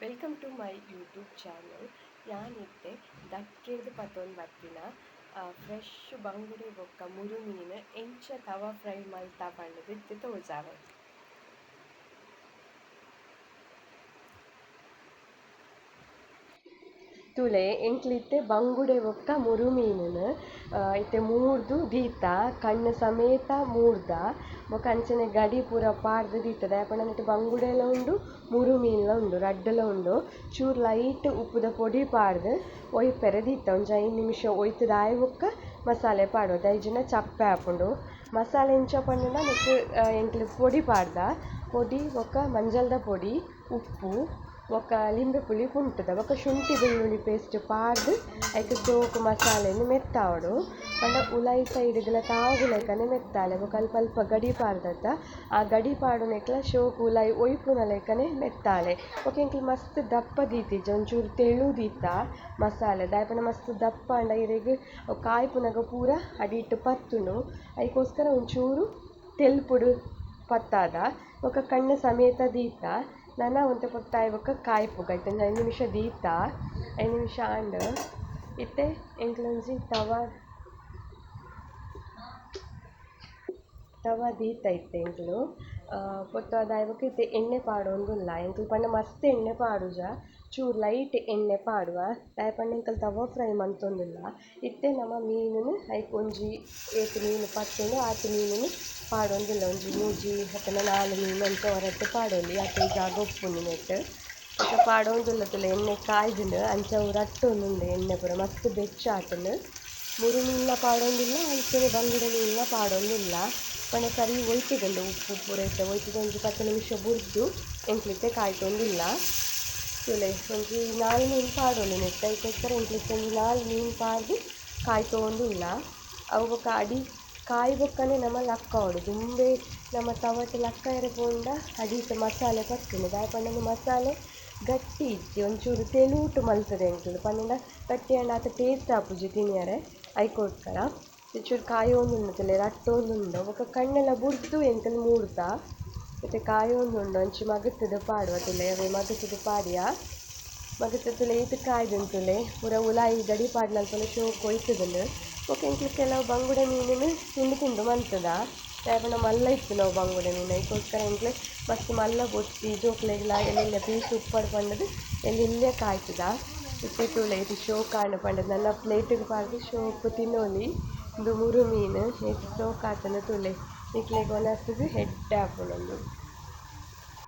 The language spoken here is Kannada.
Welcome to my YouTube channel ಯಾನಿತ್ತೆ ದಕ್ಕೆರ್ದು ಪತೊಂದು ಬತ್ತಿನ ಫ್ರೆಶ್ ಬಂಗುಡೆ ಬೊಕ್ಕ ಮುರು ಮೀನು ಎಂಚ ತವ ಫ್ರೈ ಮಲ್ತಾ ಪಂಡದು ಇತ್ತೆ ತೋಜಾವೆ ತುಲೆ ಎಂಕ್ಲಿತ್ತೆ ಬಂಗುಡೆ ಬೊಕ್ಕ ಮುರು ಮೀನುನು ಇತ್ತೆ ಮೂರ್ದು ದೀತ ಕಣ್ಣು ಸಮೇತ ಮೂರ್ದ. ಬೊಕ ಅಂಚನೆ ಗಡಿ ಪೂರ ಪಾಡ್ದ್ ದೀತ ದಾಯೆ ಪಂಡ ನೆಟ್ಟ್ ಬಂಗುಡೆಲ ಉಂಡು ಮುರು ಮೀನ್ಲ ಉಂಡು, ರಡ್ಡುಲ ಉಂಡು. ಚೂರು ಲೈಟ್ ಉಪ್ಪುದ ಪೊಡಿ ಪಾಡ್ದ್, ಒಯ್ಪೆರೆ ದೀತ ಒಂಜಿ ಐದು ನಿಮಿಷ ಒಯ್ತುದು ಆಯೆ ಬೊಕ್ಕ ಮಸಾಲೆ ಪಾಡುವ. ದಾಯಿಜಿನ ಚಪ್ಪೆ ಆಪುಂಡು ಮಸಾಲೆ ಎಂಚ ಪಂಡುಂಡ ನೆಕ್ಕ್ ಎಂಕ್ಲು ಪೊಡಿ ಪಾಡ್ದ. ಪೊಡಿ ಬೊಕ ಮಂಜಲ್ದ ಪೊಡಿ, ಉಪ್ಪು. ಬೊಕ ಲಿಂಬೆ ಪುಳಿ ಕುಂಟುದ ಬೊಕ ಶುಂಠಿ ಬೆಳ್ಳುಳ್ಳಿ ಪೇಸ್ಟ್ ಪಾಡ್ದ್ ಐಕ್ ಜೋಕು ಮಸಾಲೆನ್ ಮೆತ್ತಾವೊಡು ಪಂಡ ಉಲಾಯಿ ಸೈಡ್ಗ್ಲ ತಾವುಲೆಕನೆ ಮೆತ್ತಾಲೆ ಬೊಕ ಅಲ್ಪ ಅಲ್ಪ ಗಡಿ ಪಾಡ್ದತ ಆ ಗಡಿ ಪಾಡುನೆಕ್ಲ ಶೋಕು ಉಲಾಯಿ ಒಯ್ಪುನ ಲೆಕನೆ ಮೆತ್ತಾಲೆ ಬೊಕ ಎಂಕುಲು ಮಸ್ತ್ ದಪ್ಪ ದೀತಿಜಿ ಒಂಚೂರು ತೆಳು ದೀತ ಮಸಾಲೆ ದಾಯೆ ಪಂಡ ಮಸ್ತ್ ದಪ್ಪ ಆಂಡ ಇರೆಗ್ ಕಾಯ್ಪುನಗ ಪೂರ ಅಡಿಟ್ ಪತ್ತುಂಡು ಐಕೋಸ್ಕರ ಒಂಚೂರು ತೆಲ್ಪುಡು ಪತ್ತಾದ ಬೊಕ ಕಣ್ಣು ಸಮೇತ ದೀತ ನನ ಒಂತೆ ಪೊರ್ತಾಯಿ ಬೊಕ ಕಾಯ್ಪುಗ ಐತೆ ಒಂಜಿ ಐದು ನಿಮಿಷ ದೀತ ಐದು ನಿಮಿಷ ಆಂಡ್ ಇತ್ತೆ ಎಂಕ್ಲೊಂಜಿ ತವ ತವ ದೀತ ಇತ್ತೆ ಎಂಕ್ಲು ಪೊತ್ತು ಬೊಕ ಇತ್ತೆ ಎಣ್ಣೆ ಪಾಡೊಂದುಲ್ಲ ಎಂಕ್ಲು ಪಂಡ ಮಸ್ತ್ ಎಣ್ಣೆ ಪಾಡುಜ ಚೂರು ಲೈಟ್ ಎಣ್ಣೆ ಪಾಡುವ ದಾಯೆ ಪಂಡ ಎಂಕಲ್ ತವ ಫ್ರೈ ಮಂತೊಂದುಲ್ಲ ಇತ್ತೆ ನಮ ಮೀನುನು ಐಕೊಂಜಿ ಏತ್ ಮೀನು ಪತ್ತುಂಡು ಆತ್ ಮೀನುನು ಪಾಡೊಂದುಲ್ಲ ಒಂಜಿ ಮೂಜಿ ಅತ್ತುಂಡ ನಾಲ್ ಮೀನು ಅಂತ ಒರಟ್ ಪಾಡೊಲಿ. ಅಕೈ ಜಾಗ ಉಪ್ಪುಂಡು ನೆಟ್ಟ್ ಬೊಕ ಪಾಡೊಂದುಲ್ಲ ತುಲೆ ಎಣ್ಣೆ ಕಾಯ್ದುಂಡು ಅಂಚ ಅವು ರಟ್ಟೊಂದುಂಡು ಎಣ್ಣೆ ಪೂರ ಮಸ್ತ್ ಬೆಚ್ಚ ಆತುಂಡು ಮುರು ಮೀನ್ಲ ಪಾಡೊಂದುಲ್ಲ ಅಂಚನೆ ಬಂಗುಡೆ ಮೀನ್ಲ ಪಾಡೊಂದುಲ್ಲ ಪಂಡ ಸರಿ ಒಯ್ತುದುಂಡು ಉಪ್ಪು ಪೂರ ಇತ್ತೆ ಒಯ್ತುದು ಒಂಜಿ ಪತ್ತು ನಿಮಿಷ ಬುರ್ದು ಎಂಕ್ಲಿತ್ತೆ ಕಾಯ್ತೊಂದುಲ್ಲ ತುಲೆ ಒಂಜಿ ನಾಲ್ ಮೀನು ಪಾಡೊಲಿ ನೆಟ್ಟ್ ಐಕೋಸ್ಕರ ಎಂಕ್ಲಿತ್ತೆ ಒಂಜಿ ನಾಲ್ ಮೀನು ಪಾಡ್ದ್ ಕಾಯ್ತೊಂದುಲ್ಲ ಅವು ಬೊಕ ಅಡಿ ಕಾಯಿ ಬೊಕ್ಕನೆ ನಮ ಲಕ್ಕ ಉಂಡು ದುಂಬೆ ನಮ ತವಟ್ ಲಕ್ಕ ಇರೆ ಪೋಂಡ ಅಡಿಟ್ ಮಸಾಲೆ ಪತ್ತುಂಡು ದಾಯೆ ಪಂಡ ಮಸಾಲೆ ಗಟ್ಟಿ ಇಜ್ಜಿ. ಒಂಚೂರು ತೆಲುಟ್ ಮಲ್ತುದೆ ಎಂಕುಲು ಪಂಡ ಗಟ್ಟಿ ಆಂಡ ಆತ ಟೇಸ್ಟ್ ಆಪುಜಿ ತಿನಿಯರೆ. ಐಕೋಸ್ಕರ ಚೂರು ಕಾಯೊಂದುಂಡು ತುಲೆ ರಟ್ಟೊಂದುಂಡು. ಬೊಕ ಕಣ್ಣೆಲ ಬುರ್ದು ಎಂಕುಲು ಮೂಡ್ತ ಇತ್ತೆ ಕಾಯೊಂದುಂಡು. ಅಂಚಿ ಮಗತುದು ಪಾಡುವ ತುಲೆ. ಅವೆ ಮಗತುದು ಪಾಡ್ಯ? ಮಗತ ತುಲೆ ಈತ್ ಕಾಯಿ ತುಲೆ ಪೂರ ಉಲಾಯಿ ಗಡಿ ಪಾಡ್ನಲ್ಪಲ ಶೋಕು ಒಯ್ತುದುಂಡು ಬೊಕ ಎಂಕ್ಲು ಕೆಲವು ಬಂಗುಡೆ ಮೀನನ್ನು ತಿಂದು ತುಂಡು ಮಂತುದ ದಾಯೆ ಪಂಡ ಮಲ್ಲ ನಾವು ಬಂಗುಡೆ ಮೀನು. ಐಕೋಸ್ಕರ ಎಂಕ್ಲೆ ಮಸ್ತ್ ಮಲ್ಲ ಬೊತ್ತಿ ಜೋಕ್ಲೆಗ್ಲ ಎಲ್ಲೆಲ್ಲ ಪೀಸ್ ಉಪ್ಪಡ್ ಪಂಡದು ಎಲ್ಲೆಲ್ಲೆ ಕಾಯ್ತುದ. ಇತ್ತೆ ತುಲೆ ಇದು ಶೋಕ್ ಆಂಡ್ ಪಂಡದು. ನನ್ನ ಪ್ಲೇಟಿಗೆ ಪಾರ್ದ್ ಶೋಕು, ತಿನ್ನೋಲಿ ಉಂದು ಮುರು ಮೀನು. ನೆಟ್ಟ್ ಶೋಕ್ ತುಳೆ ತುಲೆ ನಿಕ್ಲೆಗ್ ಹೆಡ್ ಉಂದು